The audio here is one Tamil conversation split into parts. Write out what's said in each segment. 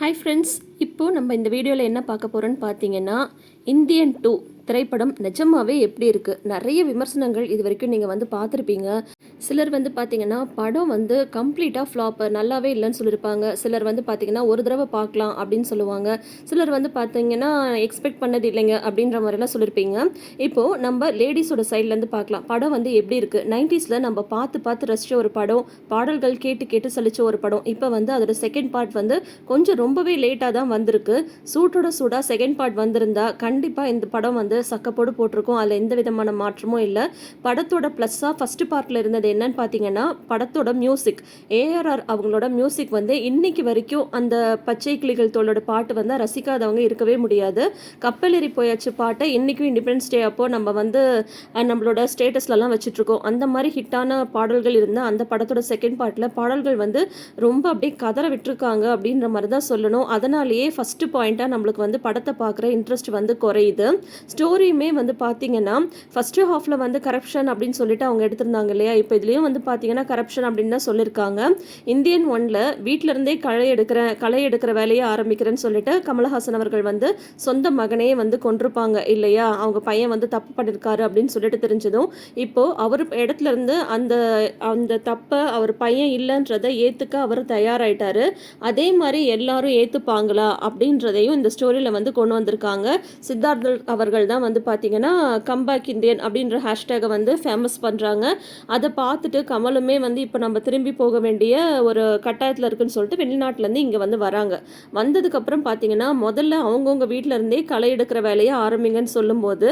ஹாய் ஃப்ரெண்ட்ஸ் இப்போது நம்ம இந்த வீடியோவில் என்ன பார்க்க போகிறோன்னு பார்த்தீங்கன்னா இந்தியன் டூ திரைப்படம் நிஜமாவே எப்படி இருக்குது நிறைய விமர்சனங்கள் இது வரைக்கும் நீங்கள் வந்து பார்த்துருப்பீங்க. சிலர் வந்து பார்த்தீங்கன்னா படம் வந்து கம்ப்ளீட்டாக ஃப்ளாப்பு நல்லாவே இல்லைன்னு சொல்லியிருப்பாங்க. சிலர் வந்து பார்த்தீங்கன்னா ஒரு தடவை பார்க்கலாம் அப்படின்னு சொல்லுவாங்க. சிலர் வந்து பார்த்தீங்கன்னா எக்ஸ்பெக்ட் பண்ணது இல்லைங்க அப்படின்ற மாதிரிலாம் சொல்லியிருப்பீங்க. இப்போது நம்ம லேடிஸோட சைட்லேருந்து பார்க்கலாம். படம் வந்து எப்படி இருக்குது நைன்டிஸில் நம்ம பார்த்து பார்த்து ரசித்த ஒரு படம் பாடல்கள் கேட்டு கேட்டு சலித்த ஒரு படம். இப்போ வந்து அதோட செகண்ட் பார்ட் வந்து கொஞ்சம் ரொம்பவே லேட்டாக தான் வந்திருக்கு. சூட்டோட சூடாக செகண்ட் பார்ட் வந்திருந்தா கண்டிப்பாக இந்த படம் வந்து சக்கப்போடு போட்டிருக்கும். அதில் எந்த விதமான மாற்றமும் இல்லை. படத்தோட ப்ளஸ்ஸாக ஃபஸ்ட்டு பார்ட்டில் இருந்தது என்னன்னு பார்த்தீங்கன்னா படத்தோட மியூசிக் ஏஆர்ஆர் அவங்களோட மியூசிக் வந்து இன்னைக்கு வரைக்கும் அந்த பச்சை கிளிகள் தோளோட பாட்டு வந்து ரசிக்காதவங்க இருக்கவே முடியாது. கப்பலேறி போயாச்சு பாட்டை இன்றைக்கும் இண்டிபெண்டன்ஸ் டே அப்போ நம்ம வந்து நம்மளோட ஸ்டேட்டஸ்லலாம் வச்சுட்ருக்கோம் அந்த மாதிரி ஹிட்டான பாடல்கள் இருந்தால் அந்த படத்தோட செகண்ட் பார்ட்டில் பாடல்கள் வந்து ரொம்ப அப்படியே கதற விட்டுருக்காங்க அப்படின்ற மாதிரி தான் சொல்லணும். அதனாலேயே ஃபஸ்ட்டு பாயிண்ட்டாக நம்மளுக்கு வந்து படத்தை பார்க்குற இன்ட்ரெஸ்ட் வந்து குறையுது. ஸ்டோரியுமே வந்து பார்த்தீங்கன்னா ஃபஸ்ட்டு ஹாஃபில் வந்து கரப்ஷன் அப்படின்னு சொல்லிட்டு அவங்க எடுத்திருந்தாங்க இல்லையா? இப்போ இதுலேயும் வந்து பார்த்தீங்கன்னா கரப்ஷன் அப்படின்னு தான் சொல்லியிருக்காங்க இந்தியன் ஒன்ல வீட்ல இருந்தே களை எடுக்கிற களை எடுக்கிற வேலையை ஆரம்பிக்கிறேன்னு சொல்லிட்டு கமலஹாசன் அவர்கள் வந்து சொந்த மகனையே வந்து கொண்டிருப்பாங்க இல்லையா? அவங்க பையன் வந்து தப்பு பண்ணியிருக்காரு அப்படின்னு சொல்லிட்டு தெரிஞ்சதும் இப்போ அவர் இடத்துல இருந்து அந்த அந்த தப்பை அவர் பையன் இல்லைன்றதை ஏற்றுக்க அவர் தயாராயிட்டாரு. அதே மாதிரி எல்லாரும் ஏற்றுப்பாங்களா அப்படின்றதையும் இந்த ஸ்டோரியில் வந்து கொண்டு வந்திருக்காங்க. சித்தார்த் அவர்கள் தான் வந்து பார்த்தீங்கன்னா கம்பேக் இந்தியன் அப்படின்ற ஹேஷ்டேகை வந்து ஃபேமஸ் பண்ணுறாங்க அதை பார்த்துட்டு கமலுமே வந்து இப்போ நம்ம திரும்பி போக வேண்டிய ஒரு கட்டாயத்தில் இருக்குன்னு சொல்லிட்டு வெளிநாட்டிலேருந்து இங்கே வந்து வராங்க. வந்ததுக்கப்புறம் பார்த்தீங்கன்னா முதல்ல அவங்கவுங்க வீட்டில் இருந்தே களை எடுக்கிற வேலையை ஆரம்பிங்கன்னு சொல்லும்போது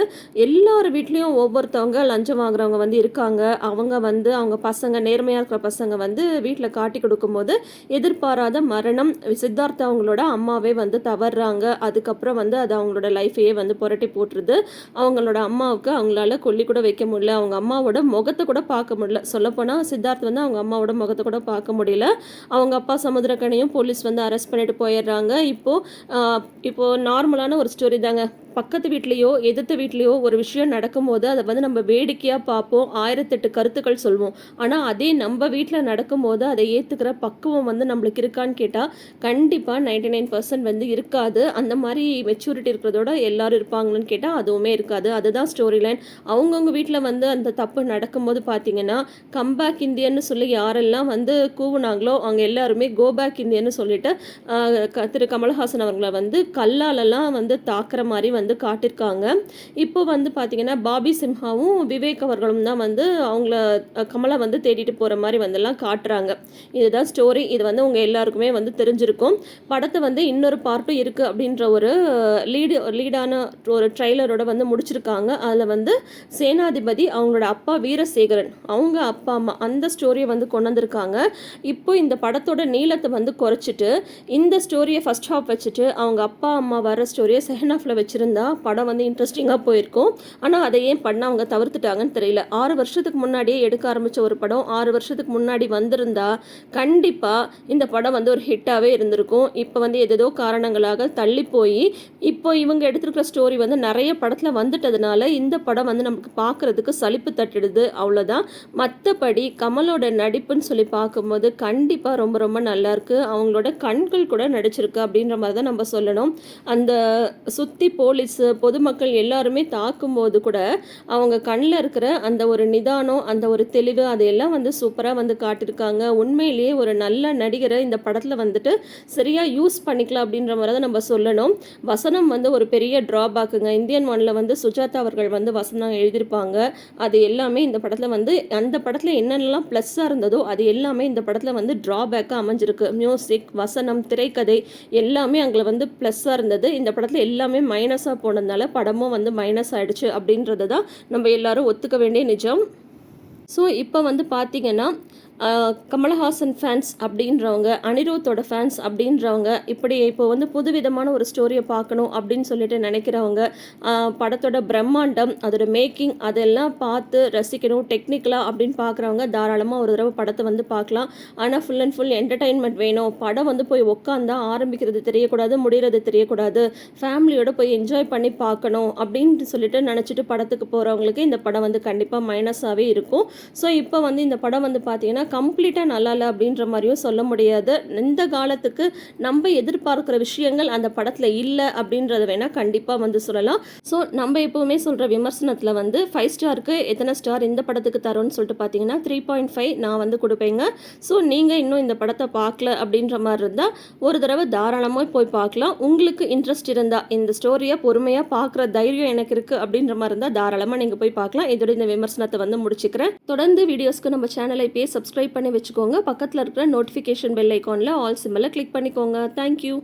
எல்லார் வீட்லேயும் ஒவ்வொருத்தவங்க லஞ்சம் வாங்குறவங்க வந்து இருக்காங்க. அவங்க வந்து அவங்க பசங்க நேர்மையாக இருக்கிற பசங்க வந்து வீட்டில் காட்டி கொடுக்கும்போது எதிர்பாராத மரணம் சித்தார்த்த அவங்களோட அம்மாவே வந்து தவறுறாங்க அதுக்கப்புறம் வந்து அது அவங்களோட லைஃபையே வந்து புரட்டி போட்டுருது. அவங்களோட அம்மாவுக்கு அவங்களால கொல்லி கூட வைக்க முடியல. அவங்க அம்மாவோட முகத்தை கூட பார்க்க முடியல. சொல்லப்போனால் சித்தார்த் வந்து அவங்க அம்மாவோட முகத்தை கூட பார்க்க முடியல. அவங்க அப்பா சமுத்திரக்கனையும் போலீஸ் வந்து அரெஸ்ட் பண்ணிட்டு போயிடுறாங்க. இப்போது இப்போது நார்மலான ஒரு ஸ்டோரி தாங்க. பக்கத்து வீட்லேயோ எதிர்த்த வீட்லேயோ ஒரு விஷயம் நடக்கும்போது அதை வந்து நம்ம வேடிக்கையாக பார்ப்போம். ஆயிரத்தெட்டு கருத்துக்கள் சொல்வோம். ஆனால் அதே நம்ம வீட்டில் நடக்கும்போது அதை ஏற்றுக்கிற பக்குவம் வந்து நம்மளுக்கு இருக்கான்னு கேட்டால் கண்டிப்பாக நைன்டி நைன் பர்சன்ட் வந்து இருக்காது. அந்த மாதிரி மெச்சூரிட்டி இருக்கிறதோட எல்லாரும் இருப்பாங்கன்னு கேட்டால் அதுவுமே இருக்காது. அதுதான் ஸ்டோரி லைன் அவங்கவுங்க வீட்டில் வந்து அந்த தப்பு நடக்கும்போது பார்த்தீங்கன்னா கம்பேக் இந்தியன்னு சொல்லி யாரெல்லாம் வந்து கூவுனாங்களோ அவங்க எல்லாருமே கோ பேக் இந்தியன்னு சொல்லிட்டு க- திரு கமல்ஹாசன் அவர்களை வந்து கல்லாலெல்லாம் வந்து தாக்குற மாதிரி வந்து காட்டியிருக்காங்க. இப்போ வந்து பார்த்தீங்கன்னா பாபி சிம்ஹாவும் விவேக் அவர்களும் தான் வந்து அவங்கள கமலை வந்து தேடிட்டு போகிற மாதிரி வந்தெல்லாம் காட்டுறாங்க. இதுதான் ஸ்டோரி இது வந்து உங்கள் எல்லாருக்குமே வந்து தெரிஞ்சிருக்கும். படத்தை வந்து இன்னொரு பார்ட்டும் இருக்குது அப்படின்ற ஒரு லீடு லீடான ஒரு ட்ரெய்லரோட வந்து முடிச்சிருக்காங்க. அதில் வந்து சேனாதிபதி அவங்களோட அப்பா வீரசேகரன். அவங்க அப்பா அம்மா அந்த ஸ்டோரியை வந்து கொண்டு வந்திருக்காங்க இப்போ இந்த படத்தோட நீளத்தை வந்து குறைச்சிட்டு இந்த ஸ்டோரியை ஃபர்ஸ்ட் ஹாஃப் வச்சுட்டு அவங்க அப்பா அம்மா வர ஸ்டோரியை செகண்ட் ஹாஃபில் வச்சுருந்தா படம் வந்து இன்ட்ரெஸ்டிங்காக போயிருக்கும். ஆனால் அதை ஏன் பண்ண அவங்க தவிர்த்துட்டாங்கன்னு தெரியல. ஆறு வருஷத்துக்கு முன்னாடியே எடுக்க ஆரம்பித்த ஒரு படம் ஆறு வருஷத்துக்கு முன்னாடி வந்திருந்தா கண்டிப்பாக இந்த படம் வந்து ஒரு ஹிட்டாகவே இருந்திருக்கும். இப்போ வந்து ஏதேதோ காரணங்களாக தள்ளி போய் இப்போ இவங்க எடுத்திருக்கிற ஸ்டோரி வந்து நிறைய படத்தில் வந்துட்டதுனால இந்த படம் வந்து நமக்கு பார்க்குறதுக்கு சலிப்பு தட்டிடுது அவ்வளோதான் மற்றபடி கமலோட நடிப்புன்னு சொல்லி பார்க்கும்போது கண்டிப்பாக ரொம்ப ரொம்ப நல்லாயிருக்கு அவங்களோட கண்கள் கூட நடிச்சிருக்கு அப்படின்ற மாதிரி தான் நம்ம சொல்லணும். அந்த சுற்றி போலீஸு பொதுமக்கள் எல்லாருமே தாக்கும்போது கூட அவங்க கண்ணில் இருக்கிற அந்த ஒரு நிதானம் அந்த ஒரு தெளிவு அதையெல்லாம் வந்து சூப்பராக வந்து காட்டியிருக்காங்க. உண்மையிலேயே ஒரு நல்ல நடிகரை இந்த படத்தில் வந்துட்டு சரியாக யூஸ் பண்ணிக்கலாம் அப்படின்ற மாதிரி தான் நம்ம சொல்லணும். வசனம் வந்து ஒரு பெரிய ட்ராபேக்குங்க இந்தியன் ஒனில் வந்து சுஜாதா அவர்கள் வந்து வசனம் எழுதியிருப்பாங்க. அது எல்லாமே இந்த படத்தில் வந்து அந்த படத்தில் என்னென்னலாம் ப்ளஸ்ஸாக இருந்ததோ அது எல்லாமே இந்த படத்தில் வந்து ட்ராபேக்காக அமைஞ்சிருக்கு. மியூசிக் வசனம் திரைக்கதை எல்லாமே அங்கே வந்து ப்ளஸ்ஸாக இருந்தது. இந்த படத்தில் எல்லாமே மைனஸாக போனதுனால படமும் வந்து மைனஸ் ஆகிடுச்சு அப்படின்றது தான் நம்ம எல்லாரும் ஒத்துக்க வேண்டிய நிஜம். ஸோ இப்போ வந்து பார்த்திங்கன்னா கமலஹாசன் ஃபேன்ஸ் அப்படின்றவங்க அனிருத்தோட ஃபேன்ஸ் அப்படின்றவங்க இப்படி இப்போ வந்து புதுவிதமான ஒரு ஸ்டோரியை பார்க்கணும் அப்படின்னு சொல்லிட்டு நினைக்கிறவங்க படத்தோட பிரம்மாண்டம் அதோட மேக்கிங் அதெல்லாம் பார்த்து ரசிக்கணும் டெக்னிக்கலாக அப்படின்னு பார்க்குறவங்க தாராளமாக ஒரு தடவை படத்தை வந்து பார்க்கலாம். ஆனால் ஃபுல் அண்ட் ஃபுல் என்டர்டைன்மெண்ட் வேணும். படம் வந்து போய் உட்காந்தா ஆரம்பிக்கிறது தெரியக்கூடாது முடிகிறது தெரியக்கூடாது. ஃபேமிலியோட போய் என்ஜாய் பண்ணி பார்க்கணும் அப்படின்னு சொல்லிட்டு நினச்சிட்டு படத்துக்கு போகிறவங்களுக்கு இந்த படம் வந்து கண்டிப்பாக மைனஸாகவே இருக்கும். ஸோ இப்போ வந்து இந்த படம் வந்து பார்த்தீங்கன்னா கம்ப்ளீட்டாக நல்லா இல்லை அப்படின்ற மாதிரியும் சொல்ல முடியாது. இந்த காலத்துக்கு நம்ம எதிர்பார்க்குற விஷயங்கள் அந்த படத்தில் இல்லை அப்படின்றத வேணால் கண்டிப்பாக வந்து சொல்லலாம். ஸோ நம்ம எப்போவுமே சொல்கிற விமர்சனத்தில் வந்து ஃபைவ் ஸ்டாருக்கு எத்தனை ஸ்டார் இந்த படத்துக்கு தரோன்னு சொல்லிட்டு பார்த்தீங்கன்னா த்ரீ பாயிண்ட் ஃபைவ் நான் வந்து கொடுப்பேங்க. ஸோ நீங்கள் இன்னும் இந்த படத்தை பார்க்கல அப்படின்ற மாதிரி இருந்தால் ஒரு தடவை தாராளமாக போய் பார்க்கலாம் உங்களுக்கு இன்ட்ரெஸ்ட் இருந்தால் இந்த ஸ்டோரியை பொறுமையாக பார்க்குற தைரியம் எனக்கு இருக்குது அப்படின்ற மாதிரி இருந்தால் தாராளமாக நீங்கள் போய் பார்க்கலாம் இதோட இந்த விமர்சனத்தை வந்து முடிச்சுக்கிறேன். தொடர்ந்து வீடியோஸ்க்கு நம்ம சேனலை இப்போயே சப்ஸ்கிரைப் பண்ணி வச்சுக்கோங்க. பக்கத்தில் இருக்கிற நோட்டிஃபிகேஷன் பெல் ஐக்கானில் ஆல் சிம்பிளை கிளிக் பண்ணிக்கோங்க. Thank you